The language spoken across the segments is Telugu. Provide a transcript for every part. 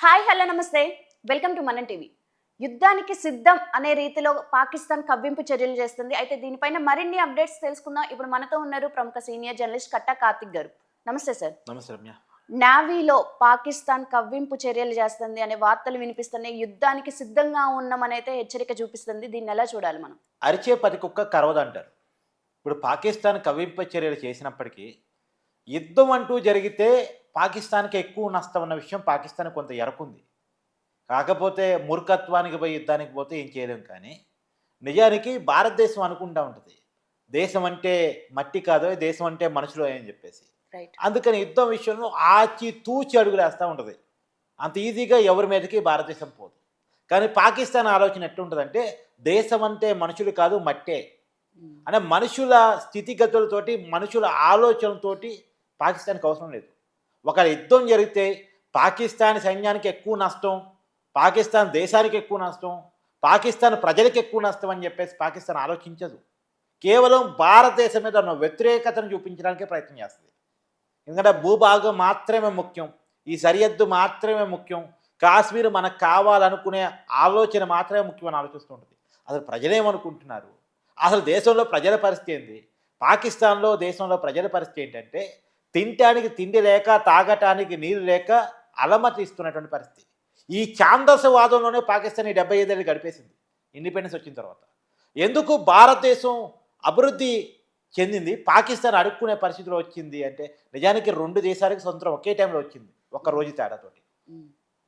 హాయ్ హలో నమస్తే. Welcome to Manam TV. యుద్ధానికి సిద్ధం అనే రీతిలో పాకిస్తాన్ కవ్వింపు చర్యలు చేస్తుంది. అయితే దీనిపైన మరిన్ని అప్డేట్స్ తెలుసుకుందాం. ఇప్పుడు మనతో ఉన్నారు ప్రముఖ సీనియర్ జర్నలిస్ట్ కట్టా కార్తిక్ గారు. నమస్తే సార్. నమస్తే రమ్య. నావీలో పాకిస్తాన్ కవ్వింపు చర్యలు చేస్తుంది అనే వార్తలు వినిపిస్తున్నాయి. యుద్ధానికి సిద్ధంగా ఉన్నామని అయితే హెచ్చరిక చూపిస్తుంది. దీన్ని ఎలా చూడాలి మనం? అరిచే పది కుక్క కరవదంటారు ఇప్పుడు పాకిస్తాన్ కవింప చర్యలు చేసినప్పటికీ యుద్ధం అంటూ జరిగితే పాకిస్తాన్కి ఎక్కువ నష్టం అన్న విషయం పాకిస్తాన్ కొంత ఎరకుంది. కాకపోతే మూర్ఖత్వానికి పోయి యుద్ధానికి పోతే ఏం చేయలేం కానీ నిజానికి భారతదేశం అనుకుంటా ఉంటుంది. దేశం అంటే మట్టి కాదో దేశం అంటే మనుషులు అని చెప్పేసి. అందుకని యుద్ధం విషయంలో ఆచి తూచి అడుగులు వేస్తూ ఉంటుంది. అంత ఈజీగా ఎవరి మీదకి భారతదేశం పోదు. కానీ పాకిస్తాన్ ఆలోచన ఎట్లుంటుందంటే దేశం అంటే మనుషులు కాదు మట్టే. అంటే మనుషుల స్థితిగతులతోటి మనుషుల ఆలోచనలతోటి పాకిస్తాన్కి అవసరం లేదు. ఒక యుద్ధం జరిగితే పాకిస్తాన్ సైన్యానికి ఎక్కువ నష్టం పాకిస్తాన్ దేశానికి ఎక్కువ నష్టం పాకిస్తాన్ ప్రజలకు ఎక్కువ నష్టం అని చెప్పేసి పాకిస్తాన్ ఆలోచించదు. కేవలం భారతదేశం మీద ఉన్న వ్యతిరేకతను చూపించడానికే ప్రయత్నం చేస్తుంది. ఎందుకంటే భూభాగం మాత్రమే ముఖ్యం ఈ సరిహద్దు మాత్రమే ముఖ్యం కాశ్మీర్ మనకు కావాలనుకునే ఆలోచన మాత్రమే ముఖ్యమని ఆలోచిస్తుంటుంది అసలు ప్రజలేమనుకుంటున్నారు అసలు దేశంలో ప్రజల పరిస్థితి ఏంది? పాకిస్తాన్లో దేశంలో ప్రజల పరిస్థితి ఏంటంటే తినటానికి తిండి లేక తాగటానికి నీరు లేక అలమటిస్తున్నటువంటి పరిస్థితి. ఈ ఛాందసవాదంలోనే పాకిస్తాన్ ఈ డెబ్బై ఐదేళ్ళు గడిపేసింది ఇండిపెండెన్స్ వచ్చిన తర్వాత. ఎందుకు భారతదేశం అభివృద్ధి చెందింది? పాకిస్తాన్ అడుక్కునే పరిస్థితిలో వచ్చింది అంటే నిజానికి రెండు దేశాలకు స్వతంత్రం ఒకే టైంలో వచ్చింది ఒక రోజు తేడాతోటి.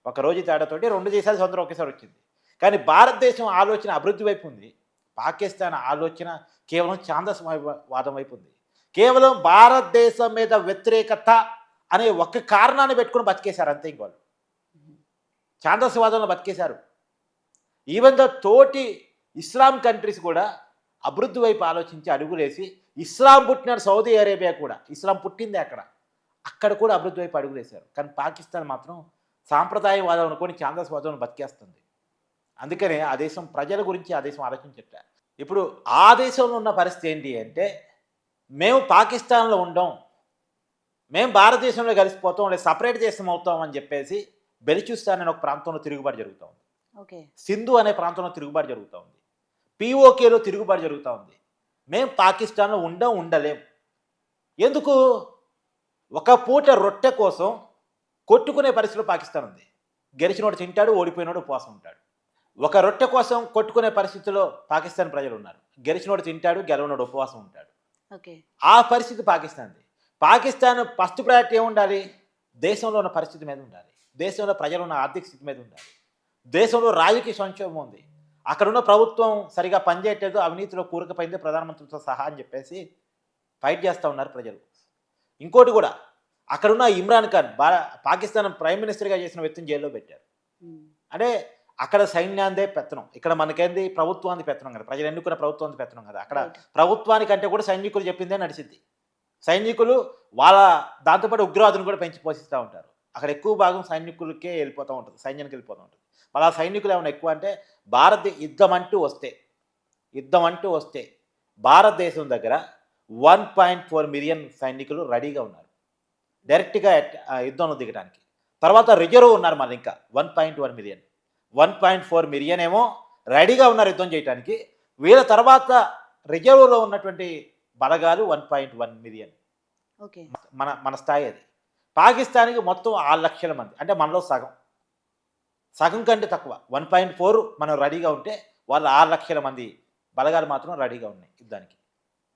ఒక రోజు తేడాతోటి రెండు దేశాలు స్వతంత్రం ఒకేసారి వచ్చింది. కానీ భారతదేశం ఆలోచన అభివృద్ధి వైపు ఉంది పాకిస్తాన్ ఆలోచన కేవలం ఛాందస్ వాదం వైపు ఉంది. కేవలం భారతదేశం మీద వ్యతిరేకత అనే ఒక్క కారణాన్ని పెట్టుకుని బతికేశారు అంతే ఇంకోళ్ళు. ఛాందస్వాదంలో బతికేశారు. ఈవెన్ ద తోటి ఇస్లాం కంట్రీస్ కూడా అభివృద్ధి వైపు ఆలోచించి అడుగులేసి ఇస్లాం పుట్టిన సౌదీ అరేబియా కూడా ఇస్లాం పుట్టింది అక్కడ అక్కడ కూడా అభివృద్ధి వైపు అడుగులేశారు. కానీ పాకిస్తాన్ మాత్రం సాంప్రదాయవాదం అనుకొని ఛాందస్వాదం బతికేస్తుంది. అందుకనే ఆ దేశం ప్రజల గురించి ఆ దేశం ఆలోచించట ఇప్పుడు ఆ దేశంలో ఉన్న పరిస్థితి ఏంటి అంటే మేము పాకిస్తాన్లో ఉండం మేము భారతదేశంలో కలిసిపోతాం లేదా సపరేట్ దేశం అవుతాం అని చెప్పేసి బెలిచిస్తాన్ అనే ఒక ప్రాంతంలో తిరుగుబాటు జరుగుతూ ఉంది. ఓకే. సింధు అనే ప్రాంతంలో తిరుగుబాటు జరుగుతూ ఉంది. పిఓకేలో తిరుగుబాటు జరుగుతూ ఉంది. మేము పాకిస్తాన్లో ఉండం ఉండలేం. ఎందుకు? ఒక పూట రొట్టె కోసం కొట్టుకునే పరిస్థితిలో పాకిస్తాన్ ఉంది. గెలిచినోడు తింటాడు ఓడిపోయినోడు ఉపవాసం ఉంటాడు ఒక రొట్టె కోసం కొట్టుకునే పరిస్థితిలో పాకిస్తాన్ ప్రజలు ఉన్నారు గెలిచినోడు తింటాడు గెలవనోడు ఉపవాసం ఉంటాడు ఆ పరిస్థితి పాకిస్తాన్ది. పాకిస్తాన్ ఫస్ట్ ప్రయారిటీ ఏముండాలి దేశంలో ఉన్న పరిస్థితి మీద ఉండాలి. దేశంలో ప్రజలు ఉన్న ఆర్థిక స్థితి మీద ఉండాలి. దేశంలో రాజకీయ సంక్షోభం ఉంది. అక్కడున్న ప్రభుత్వం సరిగా పనిచేయట్లేదు అవినీతిలో కూరకపోయింది ప్రధానమంత్రితో సహా అని చెప్పేసి ఫైట్ చేస్తూ ఉన్నారు ప్రజలు. ఇంకోటి కూడా అక్కడున్న ఇమ్రాన్ ఖాన్ పాకిస్తాన్ ప్రైమ్ మినిస్టర్గా చేసిన వ్యక్తిని జైల్లో పెట్టారు. అంటే అక్కడ సైన్యాందే పెత్తనం. ఇక్కడ మనకేంది? ప్రభుత్వానికి పెత్తనం కదా. ప్రజలు ఎన్నుకున్న ప్రభుత్వానికి పెత్తనం కదా. అక్కడ. ప్రభుత్వానికంటే కూడా సైనికులు చెప్పిందే నడిచింది సైనికులు వాళ్ళ దాంతోపాటు ఉగ్రవాదులను కూడా పెంచి పోషిస్తూ ఉంటారు. అక్కడ ఎక్కువ భాగం సైనికులకే వెళ్ళిపోతూ ఉంటుంది. సైన్యానికి వెళ్ళిపోతూ ఉంటుంది. వాళ్ళ సైనికులు ఏమైనా ఎక్కువ అంటే భారత యుద్ధం అంటూ వస్తే యుద్ధం అంటూ వస్తే భారతదేశం దగ్గర వన్ పాయింట్ ఫోర్ మిలియన్ సైనికులు రెడీగా ఉన్నారు. డైరెక్ట్గా యుద్ధంలో దిగడానికి తర్వాత రిజర్వ్ ఉన్నారు మళ్ళీ ఇంకా one point one million. One point four million ఏమో రెడీగా ఉన్నారు యుద్ధం చేయడానికి వీళ్ళ తర్వాత రిజర్వ్లో ఉన్నటువంటి బలగాలు one point one million. Okay. మన మన స్థాయి అది. పాకిస్తాన్కి మొత్తం ఆరు లక్షల మంది అంటే మనలో సగం. సగం కంటే తక్కువ. వన్ పాయింట్ ఫోర్ మనం రెడీగా ఉంటే వాళ్ళు ఆరు లక్షల మంది బలగాలు మాత్రం రెడీగా ఉన్నాయి యుద్ధానికి.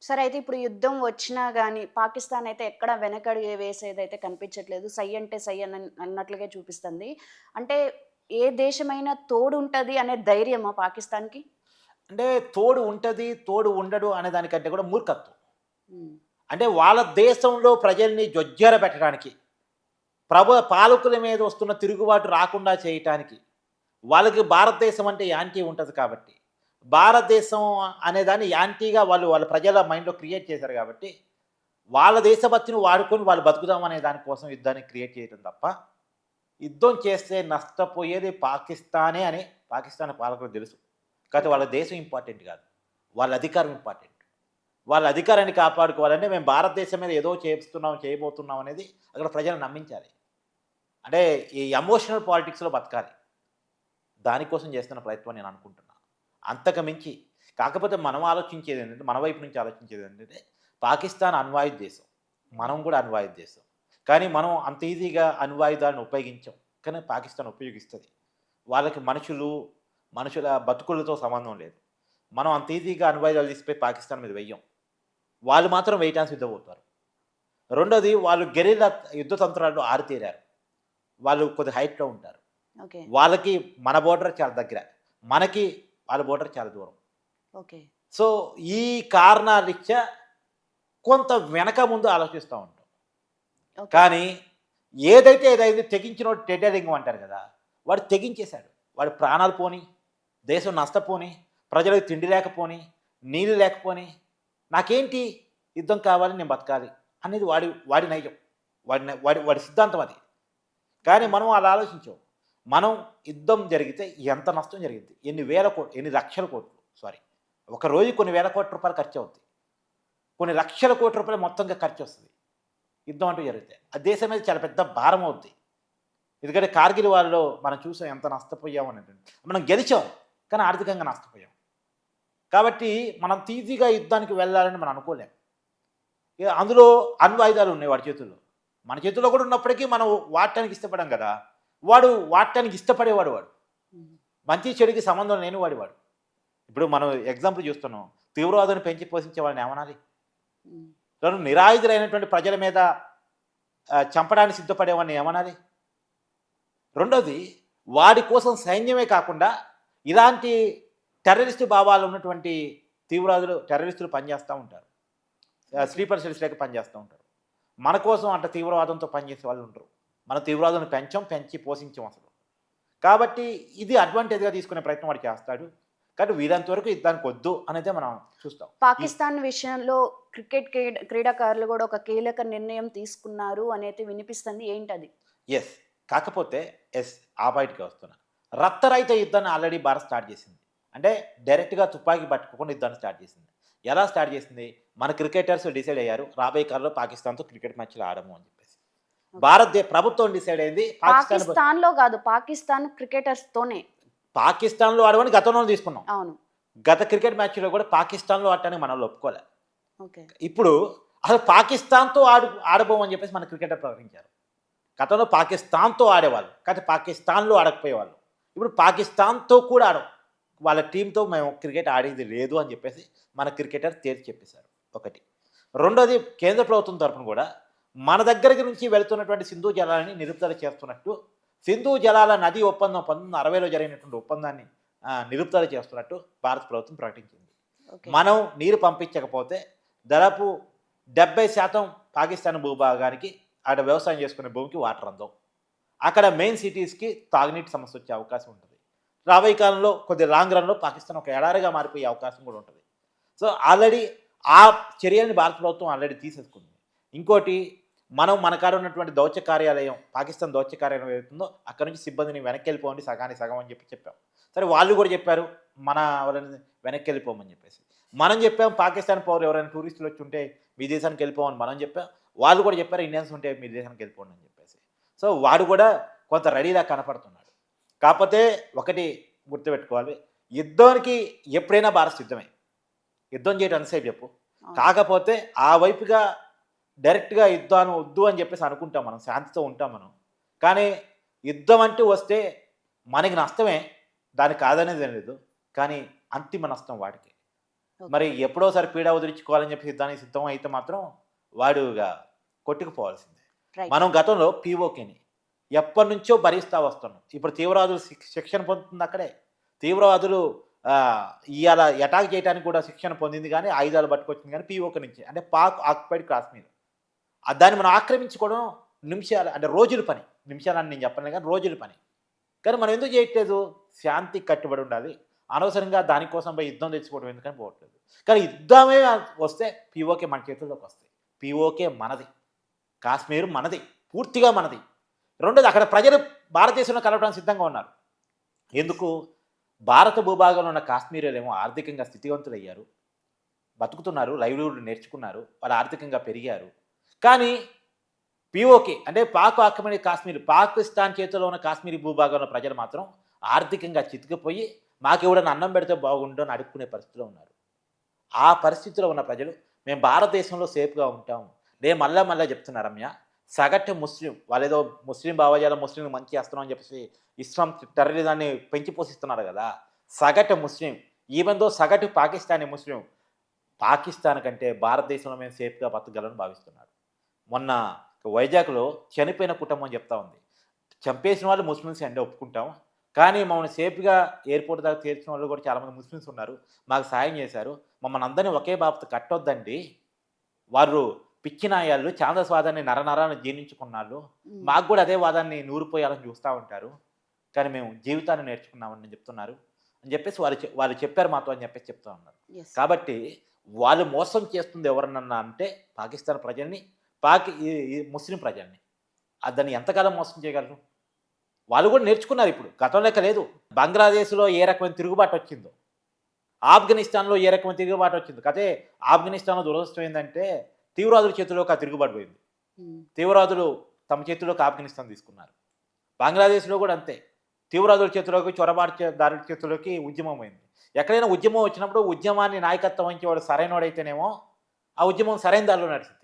సరే అయితే ఇప్పుడు యుద్ధం వచ్చినా కానీ పాకిస్తాన్ అయితే ఎక్కడ వెనకడి వేసేది అయితే కనిపించట్లేదు. సై అంటే సై అన్న అన్నట్లుగా చూపిస్తుంది. అంటే ఏ దేశమైనా తోడు ఉంటుంది అనే ధైర్యమా పాకిస్తాన్కి? అంటే తోడు ఉంటుంది తోడు ఉండడు అనే దానికంటే కూడా మూర్ఖత్వం. అంటే వాళ్ళ దేశంలో ప్రజల్ని జొజ్జర పెట్టడానికి ప్రభు పాలకుల మీద వస్తున్న తిరుగుబాటు రాకుండా చేయటానికి వాళ్ళకి భారతదేశం అంటే యాంటీ ఉంటుంది కాబట్టి భారతదేశం అనేదాన్ని యాంటీగా వాళ్ళు వాళ్ళ ప్రజల మైండ్లో క్రియేట్ చేశారు కాబట్టి వాళ్ళ దేశభక్తిని వాడుకొని వాళ్ళు బతుకుదాం అనే దానికోసం యుద్ధాన్ని క్రియేట్ చేయడం తప్ప యుద్ధం చేస్తే నష్టపోయేది పాకిస్తానే అని పాకిస్తాన్ పాలకులకు తెలుసు. కాకపోతే వాళ్ళ దేశం ఇంపార్టెంట్ కాదు. వాళ్ళ అధికారం ఇంపార్టెంట్. వాళ్ళ అధికారాన్ని కాపాడుకోవాలంటే మేము భారతదేశం మీద ఏదో చేస్తున్నాం చేయబోతున్నాం అనేది అక్కడ ప్రజలు నమ్మించాలి. అంటే ఈ ఎమోషనల్ పాలిటిక్స్లో బతకాలి. దానికోసం చేస్తున్న ప్రయత్నం నేను అనుకుంటున్నాను అంతకు మించి కాకపోతే మనం ఆలోచించేది ఏంటంటే మన వైపు నుంచి ఆలోచించేది ఏంటంటే పాకిస్తాన్ అణ్వాయుధ దేశం. మనం కూడా అన్వాయు దేశం. కానీ మనం అంత ఈజీగా అణ్వాయుధాలను ఉపయోగించాం. కానీ పాకిస్తాన్ ఉపయోగిస్తుంది. వాళ్ళకి మనుషులు మనుషుల బతుకులతో సంబంధం లేదు. మనం అంత ఈజీగా అణ్వాయుధాలు తీసిపోయి పాకిస్తాన్ మీద వెయ్యం. వాళ్ళు మాత్రం వేయటానికి సిద్ధమవుతారు రెండోది వాళ్ళు గెరిల్లా యుద్ధ తంత్రాలు ఆరితేరారు. వాళ్ళు కొద్ది హైట్లో ఉంటారు. వాళ్ళకి మన బోర్డర్ చాలా దగ్గర. మనకి వాళ్ళ బోర్డర్ చాలా దూరం. ఓకే. సో ఈ కారణాలిచ్చా కొంత వెనక ముందు ఆలోచిస్తూ ఉంటాం ఓకే కానీ ఏదైతే ఏదైతే తెగించినోడు టెటరింగ్ అంటారు కదా వాడు తెగించేశాడు. వాడు ప్రాణాలు పోని దేశం నష్టపోని ప్రజలకు తిండి లేకపోని నీళ్ళు లేకపోని నాకేంటి యుద్ధం కావాలి నేను బతకాలి అనేది వాడి వాడి నైజం. వాడి వాడి వాడి సిద్ధాంతం అది. కానీ మనం అలా ఆలోచించాం. మనం యుద్ధం జరిగితే ఎంత నష్టం జరిగింది? ఎన్ని వేల కోట్లు ఎన్ని లక్షల కోట్లు? సారీ ఒక రోజు కొన్ని వేల కోట్ల రూపాయలు ఖర్చు అవుతుంది కొన్ని లక్షల కోట్ల రూపాయలు మొత్తంగా ఖర్చు వస్తుంది యుద్ధం అంటూ జరిగితే ఆ దేశం మీద చాలా పెద్ద భారం అవుద్ది. ఎందుకంటే కార్గిల్ వాళ్ళలో మనం చూసాం ఎంత నష్టపోయాం అనేది మనం గెలిచాం కానీ ఆర్థికంగా నష్టపోయాం. కాబట్టి మనం ఈజీగా యుద్ధానికి వెళ్ళాలని మనం అనుకోలేం. అందులో అణ్వాయుధాలు ఉన్నాయి వాడి చేతుల్లో. మన చేతుల్లో కూడా ఉన్నప్పటికీ మనం వాడటానికి ఇష్టపడం కదా. వాడు వాడటానికి ఇష్టపడేవాడు వాడు. మంచి చెడుకి సంబంధం లేని వాడు వాడు. ఇప్పుడు మనం ఎగ్జాంపుల్ చూస్తున్నాం. తీవ్రవాదాన్ని పెంచి పోషించే వాళ్ళని ఏమనాలి? తను నిరాయుధులైనటువంటి ప్రజల మీద చంపడానికి సిద్ధపడేవాడిని ఏమనాలి? రెండోది వాడి కోసం సైన్యమే కాకుండా ఇలాంటి టెర్రరిస్టు భావాలు ఉన్నటువంటి తీవ్రవాదులు టెర్రరిస్టులు పనిచేస్తూ ఉంటారు. స్లీపర్ సెల్స్ లేక పనిచేస్తూ ఉంటారు. మన కోసం అంత తీవ్రవాదంతో పనిచేసే వాళ్ళు ఉంటారు మన తీవ్రవాదాన్ని పెంచాం పెంచి పోషించాం అసలు. కాబట్టి ఇది అడ్వాంటేజ్గా తీసుకునే ప్రయత్నం వాడు చేస్తాడు. కానీ వీరంత వరకు దానికి వద్దు అనేది మనం చూస్తాం. పాకిస్తాన్ విషయంలో క్రికెట్ క్రీడ క్రీడాకారులు కూడా ఒక కీలక నిర్ణయం తీసుకున్నారు అనేది వినిపిస్తుంది. ఏంటది? ఎస్ కాకపోతే ఎస్ ఆ బయటికి వస్తున్నా. రక్తరహిత యుద్ధాన్ని ఆల్రెడీ భారత్ స్టార్ట్ చేసింది. అంటే డైరెక్ట్గా తుపాకీ పట్టుకోకుండా యుద్ధాన్ని స్టార్ట్ చేసింది. ఎలా స్టార్ట్ చేసింది? మన క్రికెటర్స్ డిసైడ్ అయ్యారు రాబోయే కాలంలో పాకిస్తాన్తో క్రికెట్ మ్యాచ్లు ఆడము అని చెప్పేసి. భారత్ ప్రభుత్వం డిసైడ్ అయింది పాకిస్తాన్లో కాదు పాకిస్తాన్ క్రికెటర్స్ తోనే పాకిస్తాన్లో ఆడమని గతంలో తీసుకున్నాం. అవును. గత క్రికెట్ మ్యాచ్లో కూడా పాకిస్తాన్లో ఆడటానికి మనం ఒప్పుకోలే. ఇప్పుడు అసలు పాకిస్తాన్తో ఆడు ఆడబోమని చెప్పేసి మన క్రికెటర్ ప్రకటించారు. గతంలో పాకిస్తాన్తో ఆడేవాళ్ళు కానీ పాకిస్తాన్లో ఆడకపోయేవాళ్ళు. ఇప్పుడు పాకిస్తాన్తో కూడా ఆడం వాళ్ళ టీంతో మేము క్రికెట్ ఆడేది లేదు అని చెప్పేసి మన క్రికెటర్ తేల్చి చెప్పేశారు. ఒకటి. రెండోది కేంద్ర ప్రభుత్వం తరఫున కూడా మన దగ్గరికి నుంచి వెళుతున్నటువంటి సింధు జలాలని నిలుపుదల చేస్తున్నట్టు సింధు జలాల నది ఒప్పందం పంతొమ్మిది వందల అరవైలో జరిగినటువంటి ఒప్పందాన్ని నిలుపుదల చేస్తున్నట్టు భారత ప్రభుత్వం ప్రకటించింది. మనం నీరు పంపించకపోతే దాదాపు డెబ్బై శాతం పాకిస్తాన్ భూభాగానికి అక్కడ వ్యవసాయం చేసుకునే భూమికి వాటర్ అందం. అక్కడ మెయిన్ సిటీస్కి తాగునీటి సమస్య వచ్చే అవకాశం ఉంటుంది. రాబోయే కాలంలో కొద్ది లాంగ్ రన్లో పాకిస్తాన్ ఒక ఎడారిగా మారిపోయే అవకాశం కూడా ఉంటుంది. సో ఆల్రెడీ ఆ చర్యల్ని భారత ప్రభుత్వం ఆల్రెడీ తీసేసుకుంది. ఇంకోటి మనం మన కాడ ఉన్నటువంటి దౌత్య కార్యాలయం పాకిస్తాన్ దౌత్య కార్యాలయం ఏదైతుందో అక్కడ నుంచి సిబ్బందిని వెనక్కి వెళ్ళిపోండి సగానికి సగం అని చెప్పి చెప్పాం. సరే వాళ్ళు కూడా చెప్పారు మన వాళ్ళని వెనక్కి వెళ్ళిపోమని చెప్పేసి. మనం చెప్పాం పాకిస్తాన్ పౌరులు ఎవరైనా టూరిస్టులు వచ్చి ఉంటే మీ దేశానికి వెళ్ళిపోమని మనం చెప్పాం. వాళ్ళు కూడా చెప్పారు ఇండియన్స్ ఉంటే మీ దేశానికి వెళ్ళిపోండి అని చెప్పేసి. సో వాడు కూడా కొంత రెడీలా కనపడుతున్నాడు. కాకపోతే ఒకటి గుర్తుపెట్టుకోవాలి యుద్ధానికి ఎప్పుడైనా భారత్ సిద్ధమే. యుద్ధం చేయడం ఎంతసేపు చెప్పు. కాకపోతే ఆ వైపుగా డైరెక్ట్గా యుద్ధాన్ని వద్దు అని చెప్పేసి అనుకుంటాం మనం శాంతితో ఉంటాం మనం. కానీ యుద్ధం అంటూ వస్తే మనకి నష్టమే దానికి కాదనేది లేదు. కానీ అంతిమ నష్టం వాడికి. మరి ఎప్పుడోసారి పీడ వదిలించుకోవాలని చెప్పి యుద్ధానికి సిద్ధం అయితే మాత్రం వాడుగా కొట్టుకుపోవాల్సిందే. మనం గతంలో పీఓకేని ఎప్పటి నుంచో భరిస్తా వస్తున్నాం. ఇప్పుడు తీవ్రవాదులు శిక్- శిక్షణ పొందుతుంది అక్కడే. తీవ్రవాదులు ఇవాళ అటాక్ చేయడానికి కూడా శిక్షణ పొందింది కానీ ఆయుధాలు పట్టుకొచ్చింది కానీ పీఓకే నుంచి. అంటే పాక్ ఆక్యుపైడ్ కాశ్మీర్. దాన్ని మనం ఆక్రమించుకోవడం నిమిషాలు అంటే రోజుల పని. నిమిషాలని నేను చెప్పను కానీ రోజుల పని. కానీ మనం ఎందుకు చేయట్లేదు? శాంతి కట్టుబడి ఉండాలి. అనవసరంగా దానికోసం పోయి యుద్ధం తెచ్చుకోవడం ఎందుకని పోవట్లేదు. కానీ యుద్ధమే వస్తే పీఓకే మన చేతుల్లోకి వస్తాయి. పీఓకే మనది. కాశ్మీర్ మనది. పూర్తిగా మనది. రెండోది అక్కడ ప్రజలు భారతదేశంలో కలవడానికి సిద్ధంగా ఉన్నారు. ఎందుకు? భారత భూభాగంలో ఉన్న కాశ్మీరీలు ఏమో ఆర్థికంగా స్థితివంతులు అయ్యారు బతుకుతున్నారు లైవ్లీవుడ్ నేర్చుకున్నారు. వాళ్ళు ఆర్థికంగా పెరిగారు. కానీ పిఓకే అంటే పాక్ ఆక్రమణ కాశ్మీర్ పాకిస్తాన్ చేతిలో ఉన్న కాశ్మీరీ భూభాగంలో ప్రజలు మాత్రం ఆర్థికంగా చితికిపోయి మాకు ఎవడన్నా అన్నం పెడితే బాగుండు అని అడుక్కునే పరిస్థితిలో ఉన్నారు. ఆ పరిస్థితిలో ఉన్న ప్రజలు మేము భారతదేశంలో సేఫ్గా ఉంటాం. నేను మళ్ళా మళ్ళీ చెప్తున్నా రమ్య సగటు ముస్లిం వాళ్ళేదో ఏదో ముస్లిం భావజాల ముస్లిం మంచి చేస్తున్నాం అని చెప్పేసి ఇస్లాం టెర్రరిజాన్ని పెంచి పోషిస్తున్నారు కదా. సగటు ముస్లిం ఈవెన్ దో సగటు పాకిస్తానీ ముస్లిం పాకిస్తాన్ కంటే భారతదేశంలో మేము సేఫ్గా బతకగలని భావిస్తున్నారు. మొన్న వైజాగ్లో చనిపోయిన కుటుంబం చెప్తా ఉంది. చంపేసిన వాళ్ళు ముస్లిమ్స్ అంటే ఒప్పుకుంటాం. కానీ మమ్మల్ని సేఫ్గా ఎయిర్పోర్ట్ దాకా చేర్చిన వాళ్ళు కూడా చాలామంది ముస్లిమ్స్ ఉన్నారు. మాకు సాయం చేశారు. మమ్మల్ని అందరినీ ఒకే బాబుతో కట్టొద్దండి. వారు పిచ్చినాయాళ్ళు చాందస్వాదాన్ని నరనరాన్ని జీర్ణించుకున్నారు ఉమ్. మాకు కూడా అదే వాదాన్ని నూరిపోయాలని చూస్తూ ఉంటారు. కానీ మేము జీవితాన్ని నేర్చుకున్నామని చెప్తున్నారు. అని చెప్పేసి వాళ్ళు వాళ్ళు చెప్పారు మాతో అని చెప్పేసి చెప్తా ఉన్నారు. కాబట్టి వాళ్ళు మోసం చేస్తుంది ఎవరన్నా అంటే పాకిస్తాన్ ప్రజల్ని పాకి ముస్లిం ప్రజల్ని. దాన్ని ఎంతకాలం మోసం చేయగలరు? వాళ్ళు కూడా నేర్చుకున్నారు ఇప్పుడు. గతం లెక్క లేదు. బంగ్లాదేశ్లో ఏ రకమైన తిరుగుబాటు వచ్చిందో? ఆఫ్ఘనిస్తాన్లో ఏ రకమైన తిరుగుబాటు వచ్చిందో? కదే ఆఫ్ఘనిస్తాన్లో దురదృష్టం ఏంటంటే తీవ్రవాదుల చేతిలోకి ఆ తిరుగుబాటు పోయింది. తీవ్రవాదులు తమ చేతిలోకి ఆఫ్ఘనిస్తాన్ తీసుకున్నారు. బంగ్లాదేశ్లో కూడా అంతే. తీవ్రవాదుల చేతిలోకి చొరబాటు దారుల చేతిలోకి ఉద్యమం అయింది ఎక్కడైనా ఉద్యమం వచ్చినప్పుడు ఉద్యమాన్ని నాయకత్వం వహించేవాడు సరైనవాడైతేనేమో ఆ ఉద్యమం సరైన దారిలో నడుస్తుంది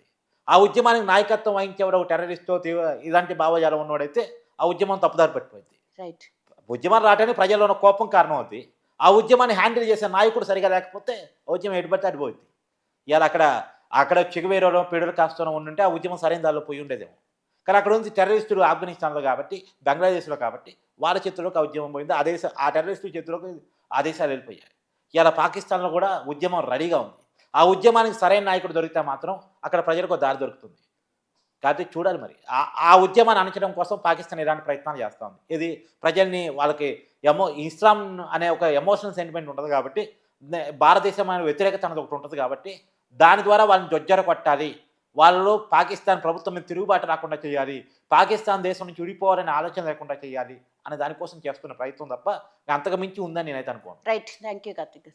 ఆ ఉద్యమానికి నాయకత్వం వహించేవాడు ఒక టెర్రరిస్టో తీవ్ర ఇలాంటి భావజాలం ఉన్నవాడైతే ఆ ఉద్యమం తప్పుదారి పట్టిపోయింది. రైట్ ఉద్యమం రావడానికి ప్రజల్లో ఉన్న కోపం కారణం అవుతుంది ఆ ఉద్యమాన్ని హ్యాండిల్ చేసే నాయకుడు సరిగా లేకపోతే ఆ ఉద్యమం ఎటుపడితే అడిపోయింది ఇవాళ అక్కడ అక్కడ చిగువేరలో పీడలు కాస్తూనే ఉండుంటే ఆ ఉద్యమం సరైన దారిలో పోయి ఉండేదేమో. కానీ అక్కడ ఉంది టెర్రరిస్టులు ఆఫ్ఘనిస్తాన్లో కాబట్టి బంగ్లాదేశ్లో కాబట్టి వాళ్ళ చేతిలోకి ఆ ఉద్యమం పోయింది. ఆ దేశ ఆ టెర్రరిస్టుల చేతిలోకి ఆ దేశాలు వెళ్ళిపోయాయి. ఇలా పాకిస్తాన్లో కూడా ఉద్యమం రెడీగా ఉంది. ఆ ఉద్యమానికి సరైన నాయకుడు దొరికితే మాత్రం అక్కడ ప్రజలకు దారి దొరుకుతుంది. కాబట్టి చూడాలి మరి. ఆ ఆ ఉద్యమాన్ని అణచడం కోసం పాకిస్తాన్ ఇలాంటి ప్రయత్నాలు చేస్తూ ఉంది. ఇది ప్రజల్ని వాళ్ళకి ఎమో ఇస్లాం అనే ఒక ఎమోషనల్ సెంటిమెంట్ ఉంటుంది కాబట్టి భారతదేశం అనే వ్యతిరేకత అనేది ఒకటి ఉంటుంది కాబట్టి దాని ద్వారా వాళ్ళని జొజ్జర కొట్టాలి. వాళ్ళు పాకిస్తాన్ ప్రభుత్వం మీద తిరుగుబాటు రాకుండా చేయాలి. పాకిస్తాన్ దేశం నుంచి విడిపోవాలనే ఆలోచన లేకుండా చేయాలి అనే దానికోసం చేస్తున్న ప్రయత్నం తప్ప అంతకు మించి ఉందని నేనైతే అనుకోను. Right thank you Karthik